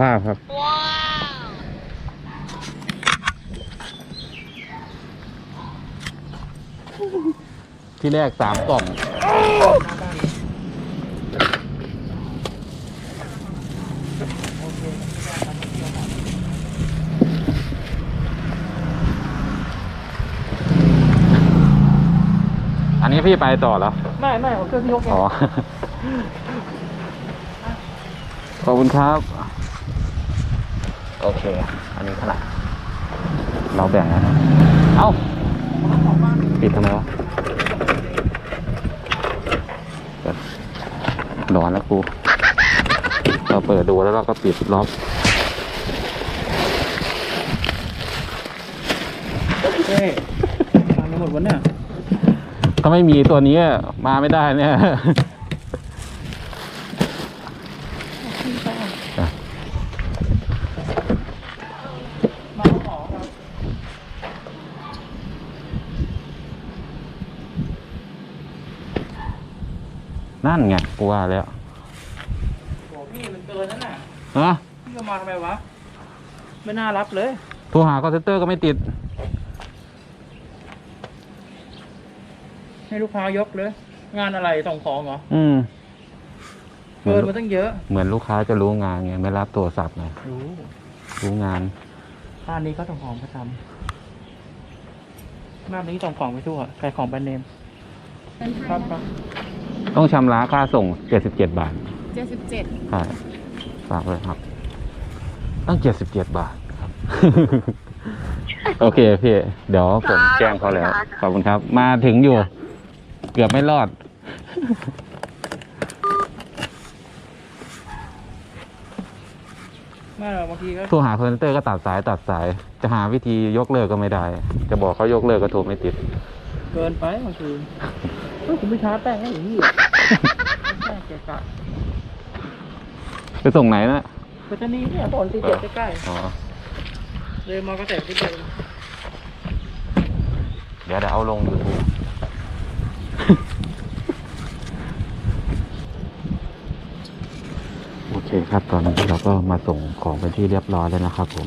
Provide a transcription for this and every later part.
ภาพครับ ที่แรกสามกล่อง อันนี้พี่ไปต่อแล้ว ไม่ไม่ผมช่วยพี่ยกเองอ๋อ ขอบคุณครับ โอเค อันนี้เท่าไหร่เราแบ่งแล้วนะเอ้า ปิดทำไมวะเดี๋ยวร้อนแล้วกู เราเปิดดูแล้วเราก็ปิดล็อกเฮ้ยมาในหมดวันเนี่ย ถ้าไม่มีตัวนี้มาไม่ได้เนี่ย มาขอครับ นั่นไงกูว่าแล้วโอ้พี่มันเกินนั่นน่ะฮะพี่ก็มาทำไมวะ ไม่น่ารับเลย โทรหาคอเซนเตอร์ก็ไม่ติด ให้ลูกค้ายกเลย งานอะไรส่งของเหรออืม เหมือเกินนมาตั้งเยอะ เหมือนลูกค้าจะรู้งานไงไม่รับโทรศัพท์ไงรู้รู้งาน บ้านนี้ก็ส่งของประจำบ้านนี้ส่งของไปทั่วขายของแบรนด์เนมครับครับ ต้องชำระค่าส่งเจ็ดสิบเจ็ดบาทเจ็ดสิบเจ็ดใช่ฝากเลยครับ ตั้งเจ็ดสิบเจ็ดบาทครับ โอเคพี่เดี๋ยวผมแจ้งเขาแล้วขอบคุณครับ มาถึงอยู่ เกือบไม่รอด ไม่หรอกบางทีก็โทรหาคอนเซนเตอร์ก็ตัดสายตัดสาย จะหาวิธียกเลิกก็ไม่ได้ จะบอกเขายกเลิกก็โทรไม่ติด เกินไปบางที เฮ้ยผมไม่ช้าแป้งให้อย่างนี้แป้งเกะกะไปส่งไหนนะปัตตานีเนี่ยตอนตีเจ็ดใกล้อ๋อ ๆเลยมอเกษตรที่เดิมเดี๋ยวเดี๋ยวเอาลงยูทูบโอเคครับ ตอนนี้เราก็มาส่งของเป็นที่เรียบร้อยแล้วนะครับผม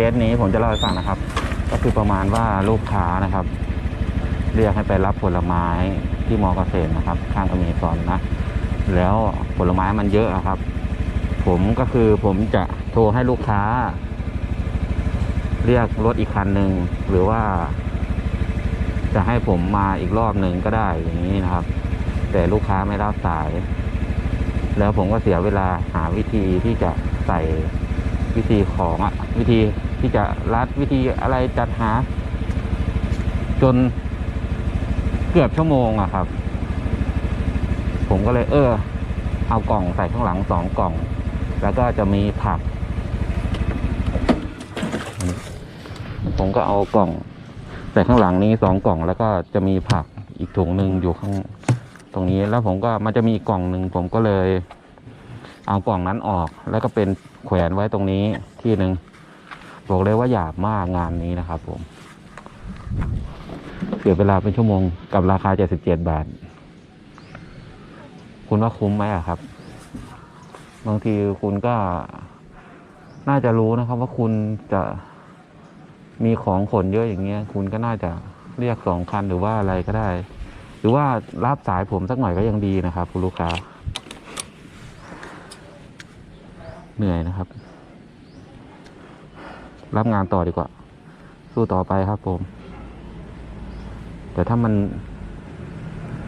เคสนี้ผมจะเล่าให้ฟังนะครับ ก็คือประมาณว่าลูกค้านะครับ เรียกให้ไปรับผลไม้ที่มอเกษตรนะครับ ข้างอเมซอนนะแล้วผลไม้มันเยอะอะครับ ผมก็คือผมจะโทรให้ลูกค้า เรียกรถอีกคันหนึ่งหรือว่า จะให้ผมมาอีกรอบหนึ่งก็ได้อย่างนี้นะครับ แต่ลูกค้าไม่รับสาย แล้วผมก็เสียเวลาหาวิธีที่จะใส่วิธีของอะวิธี ที่จะรัดวิธีอะไรจัดหา จนเกือบชั่วโมงอะครับ ผมก็เลยเออ เอากล่องใส่ข้างหลังสองกล่อง แล้วก็จะมีผัก ผมก็เอากล่องใส่ข้างหลังนี้สองกล่อง แล้วก็จะมีผักอีกถุงหนึ่งอยู่ข้างตรงนี้แล้วผมก็มันจะมีกล่องหนึ่งผมก็เลย เอากล่องนั้นออก แล้วก็เป็นแขวนไว้ตรงนี้ที่หนึ่ง บอกเลยว่าหยาบมากงานนี้นะครับผม เสียเวลาเป็นชั่วโมงกับราคา 77 บาท คุณว่าคุ้มไหมอะครับ บางทีคุณก็น่าจะรู้นะครับว่าคุณจะมีของขนเยอะอย่างเงี้ย คุณก็น่าจะเรียกสองคันหรือว่าอะไรก็ได้ หรือว่ารับสายผมสักหน่อยก็ยังดีนะครับ คุณลูกค้า เหนื่อยนะครับ รับงานต่อดีกว่า สู้ต่อไปครับผม แต่ถ้ามัน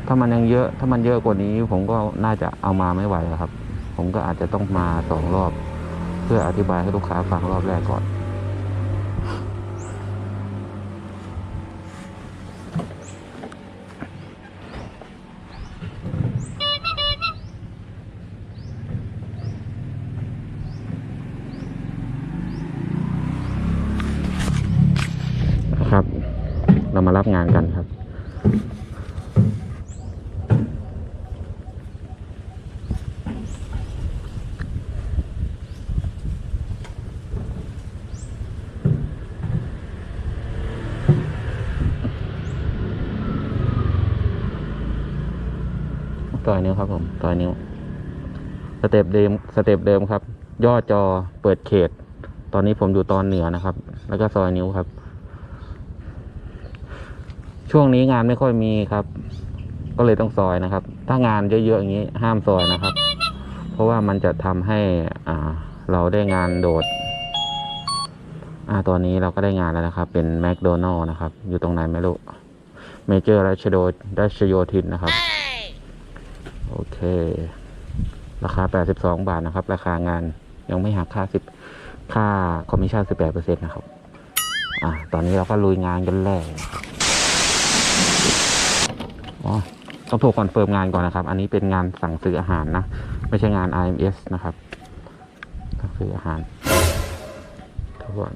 ถ้ามันยังเยอะ ถ้ามันเยอะกว่านี้ ผมก็น่าจะเอามาไม่ไหวครับ ผมก็อาจจะต้องมาสองรอบ เพื่ออธิบายให้ลูกค้าฟังรอบแรกก่อน รับงานกันครับ ต่อยนิ้วครับผมต่อยนิ้ว สเต็ปเดิมสเต็ปเดิมครับ ย่อจอเปิดเขต ตอนนี้ผมอยู่ตอนเหนือนะครับ แล้วก็ซอยนิ้วครับ ช่วงนี้งานไม่ค่อยมีครับ ก็เลยต้องซอยนะครับ ถ้างานเยอะๆอย่างนี้ห้ามซอยนะครับ เพราะว่ามันจะทำให้อ่าเราได้งานโดด อ่าตอนนี้เราก็ได้งานแล้วนะครับ เป็นแมคโดนัลล์นะครับ อยู่ตรงไหนไม่รู้เมเจอร์รัชโดรัชโยธินนะครับ โอเค ราคา 82 บาทนะครับ ราคางานยังไม่หักค่า 10 ค่าคอมมิชชั่น 18%นะครับ อะตอนนี้เราก็ลุยงานกันแล้วนะครับ อ๋อต้องโทรคอนเฟิร์มงานก่อนนะครับ อันนี้เป็นงานสั่งซื้ออาหารนะ ไม่ใช่งาน IMS นะครับสั่งซื้ออาหารทุกคน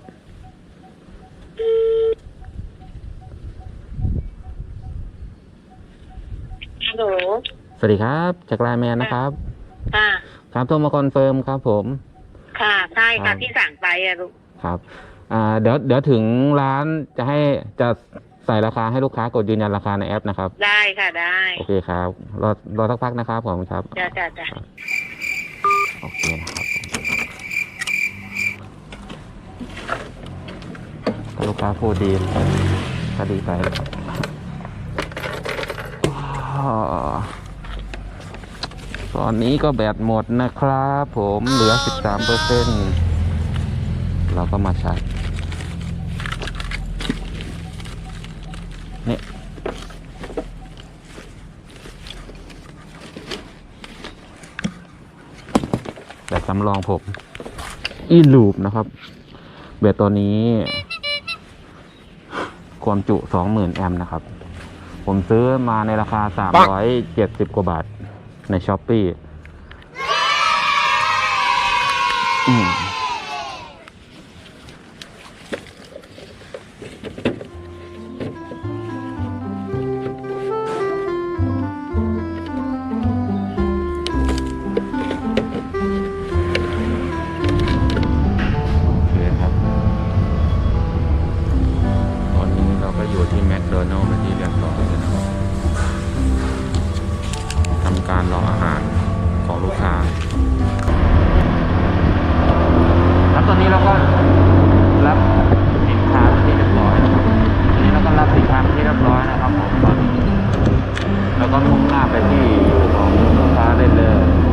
ฮัลโหล สวัสดีครับ จากไลน์แมนนะครับ ค่ะ ครับโทรมาคอนเฟิร์มครับผม ค่ะ ใช่ครัค่ะบที่สั่งไปอะลูก ครับ อ่า เดี๋ยว เดี๋ยวถึงร้านจะให้จะ ใส่ราคาให้ลูกค้ากดยืนยันราคาในแอปนะครับ ได้ค่ะได้โอเคครับ รอรอสักพักนะครับผมครับ จ้าจ้าจ้าโอเคนะครับถ้าลูกค้าพูดดีก็ดีไปอ่าตอนนี้ก็แบตหมดนะครับผมเหลือ 13เปอร์เซ็นต์เราก็มาชาร์จ นี่แบบสำรองผม อีลูปนะครับเบตตัวนี้ ความจุ 20,000 แอมป์นะครับ ผมซื้อมาในราคา 370 กว่าบาทในช้อปปี้อืม แล้วก็มุ่งหน้าไปที่ของลูกค้าเรนเลยบ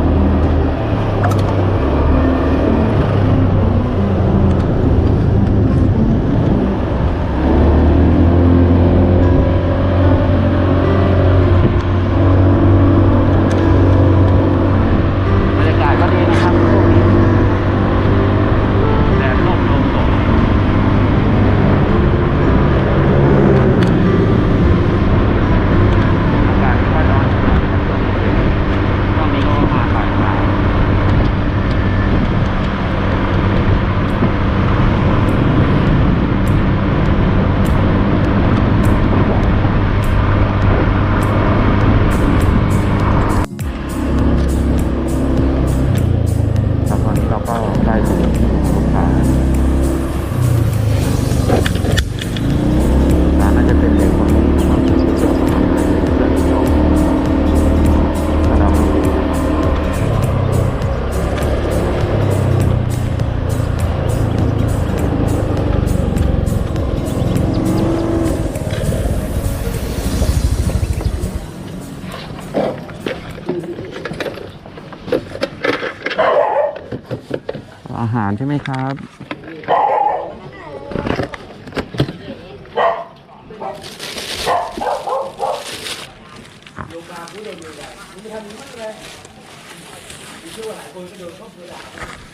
หารใช่ไหมครับ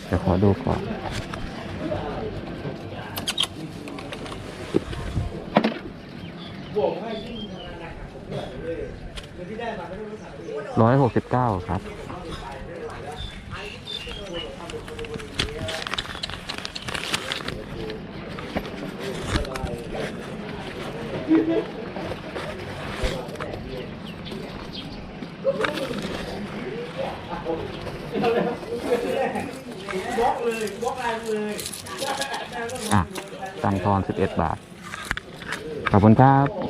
เดี๋ยวขอดูก่อนร้อยหกสิบเก้าครับ อะตังค์ทอนสิบเอ็ดบาท ขอบคุณครับ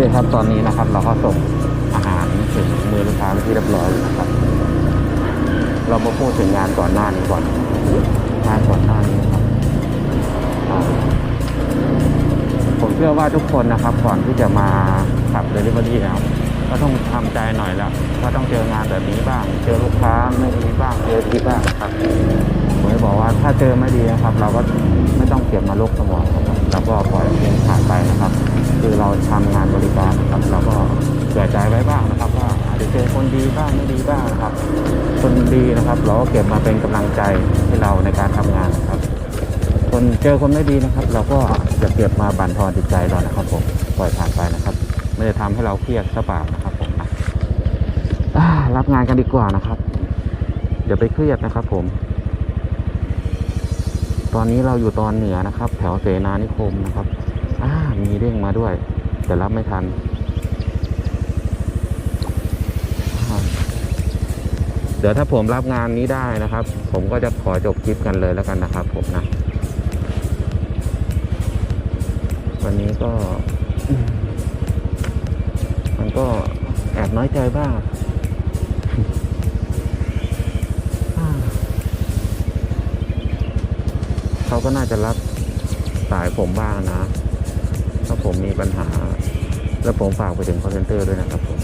โอเคครับตอนนี้นะครับ เราก็ส่งอาหารถึงมือลูกค้าเป็นที่เรียบร้อยแล้วนะครับ เรามาพูดถึงงานก่อนหน้านี้ก่อนงานก่อนหน้านี้ครับผมเชื่อว่าทุกคนนะครับ ก่อนที่จะมาขับเดลิเวอรี่นะครับก็ต้องทำใจหน่อยแล้วว่าต้องเจองานแบบนี้บ้าง เจอลูกค้าไม่ดีบ้างเจอดีบ้างครับผมจะบอกว่าถ้าเจอไม่ดีนะครับ เราก็ ต้องเก็บมาลกสมองครับเราก็ปล่อยเงผ่านไปนะครับ คือเราทำงานบริการนะครับเราก็เผื่อใจไว้บ้างนะครับ ว่าอาจจะเจอคนดีบ้างไม่ดีบ้างนะครับ คนดีนะครับ เราก็เก็บมาเป็นกำลังใจให้เราในการทำงานนะครับ คนเจอคนไม่ดีนะครับ เราก็จะเก็บมาบั่นทอนจิตใจเรานะครับผมปล่อยผ่านไปนะครับไม่ได้ทำให้เราเครียดซะเปล่านะครับผมรับงานกันดีกว่านะครับอย่าไปเครียดนะครับผม ตอนนี้เราอยู่ตอนเหนือนะครับ แถวเสนานิคมนะครับ อ่า มีเด้งมาด้วย แต่รับไม่ทัน เดี๋ยวถ้าผมรับงานนี้ได้นะครับ ผมก็จะขอจบคลิปกันเลยแล้วกันนะครับ ผมนะ วันนี้ก็ มันก็แอบน้อยใจบ้าง เขาก็น่าจะรับสายผมบ้างนะ ถ้าผมมีปัญหา แล้วผมฝากไปถึงคอนเซนเตอร์ด้วยนะครับผม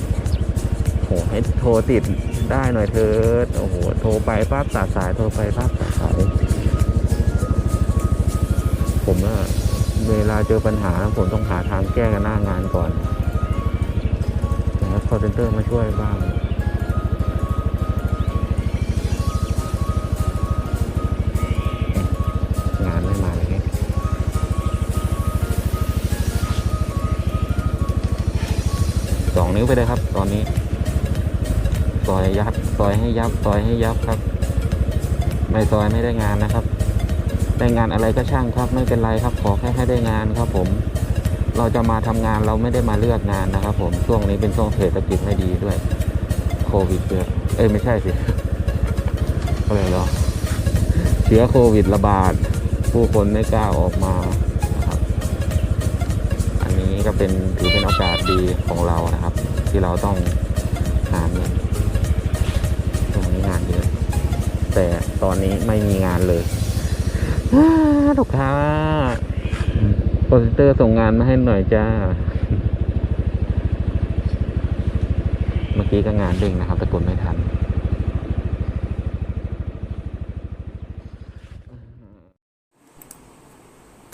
โหให้โทรติดได้หน่อยเถิดโอ้โหโทรไปปั๊บตัดสายโทรไปปั๊บตัดสายผมอะเวลาเจอปัญหาผมต้องหาทางแก้กันหน้างานก่อนแล้วคอนเซนเตอร์มาช่วยบ้าง 12 นิ้วไปเลยครับ ตอนนี้ซอยยับซอยให้ยับซอยให้ยับครับ ไม่ซอยไม่ได้งานนะครับ ได้งานอะไรก็ช่างครับ ไม่เป็นไรครับ ขอแค่ให้ได้งานครับ ผม เราจะมาทำงานเราไม่ได้มาเลือกงานนะครับ ผมช่วงนี้เป็นช่วงเศรษฐกิจไม่ดีด้วย โควิดเยอะเอ้ยไม่ใช่สิอะไรเหรอเชื้อโควิดระบาด ผู้คนไม่กล้าออกมา ก็เป็นถือเป็นโอกาสดีของเรานะครับ ที่เราต้องหาเงินตรงนี้งานเยอะแต่ตอนนี้ไม่มีงานเลยอ้าลูกค้าโปรเซเตอร์ส่งงานมาให้หน่อยจ้า เมื่อกี้ก็งานเด้งนะครับ แต่กดไม่ทัน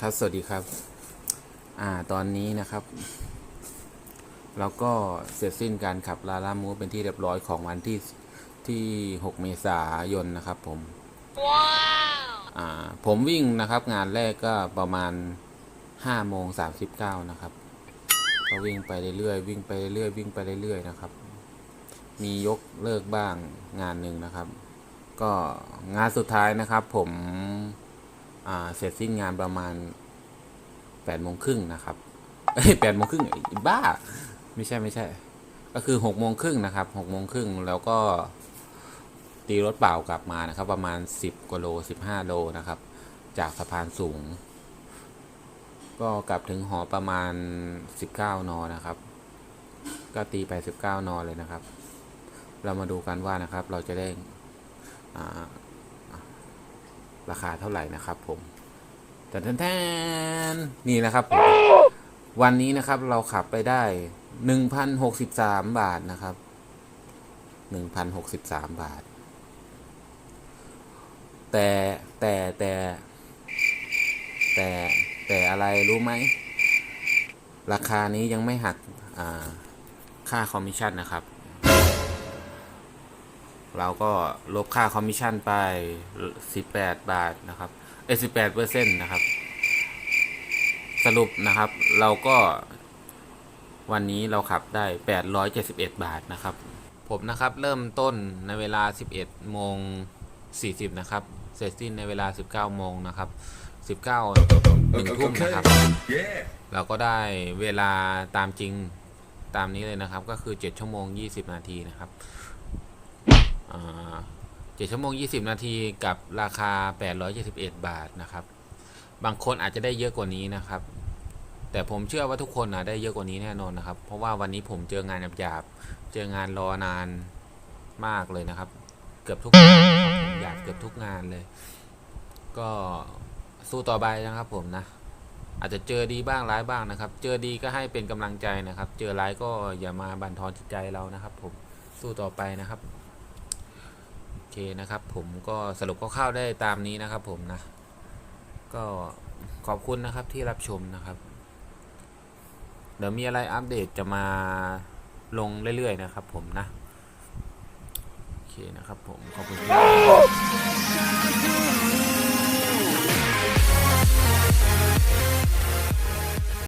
ครับ สวัสดีครับ อ่าตอนนี้นะครับเราก็เสร็จสิ้นการขับลาล่ามูเป็นที่เรียบร้อยของวันที่ที่ 6 เมษายนนะครับผมอ่าผมวิ่งนะครับงานแรกก็ประมาณ5โมง39 นะครับ ก็วิ่งไปเรื่อยๆวิ่งไปเรื่อยๆวิ่งไปเรื่อยๆนะครับ มียกเลิกบ้างงานหนึ่งนะครับ ก็งานสุดท้ายนะครับผม อ่าเสร็จสิ้นงานประมาณ แปดโมงครึ่งนะครับแปดโมงครึ่งบ้า ไม่ใช่ไม่ใช่ ก็คือหกโมงครึ่งนะครับหกโมงครึ่งแล้วก็ตีรถเปล่ากลับมานะครับ ประมาณสิบกว่าโลสิบห้าโลนะครับ จากสะพานสูง ก็กลับถึงหอประมาณสิบเก้านอนะครับ ก็ตีไปสิบเก้านอเลยนะครับ เรามาดูกันว่านะครับ เราจะได้ราคาเท่าไหร่นะครับผม แต่แทนๆนี่นะครับผมวันนี้นะครับเราขับไปได้หนึ่งพันหกสิบสามบาทนะครับหนึ่งพันหกสิบสามบาท แต่แต่แต่แต่แต่อะไรรู้ไหม ราคานี้ยังไม่หักค่าคอมมิชชั่นนะครับ เราก็ลบค่าคอมมิชชั่นไป 18 บาทนะครับ เอ้18เปอร์เซ็นต์นะครับ สรุปนะครับ เราก็วันนี้เราขับได้ 871 บาทนะครับ ผมนะครับเริ่มต้นในเวลา 11 โมง 40 นะครับ เสร็จสิ้นในเวลา 19 โมงนะครับ 19หนึ่งทุ่มนะครับ Yeah. เราก็ได้เวลาตามจริงตามนี้เลยนะครับ ก็คือ 7 ชั่วโมง 20 นาทีนะครับอ่า 7ชั่วโมง 20 นาทีกับราคา 871 บาทนะครับ บางคนอาจจะได้เยอะกว่านี้นะครับ แต่ผมเชื่อว่าทุกคนนะได้เยอะกว่านี้แน่นอนนะครับ เพราะว่าวันนี้ผมเจองานหยาบๆเจองานรอนานมากเลยนะครับ เกือบทุกงานผมหยาบเกือบทุกงานเลย ก็สู้ต่อไปนะครับผมนะอาจจะเจอดีบ้างร้ายบ้างนะครับ เจอดีก็ให้เป็นกำลังใจนะครับ เจอร้ายก็อย่ามาบั่นทอนจิตใจเรานะครับ ผมสู้ต่อไปนะครับ เคนะครับผมก็สรุปคร่าวๆได้ตามนี้นะครับผมนะ ก็ขอบคุณนะครับที่รับชมนะครับ เดี๋ยวมีอะไรอัปเดตจะมาลงเรื่อยๆนะครับผมนะโอเคนะครับผมขอบคุณที่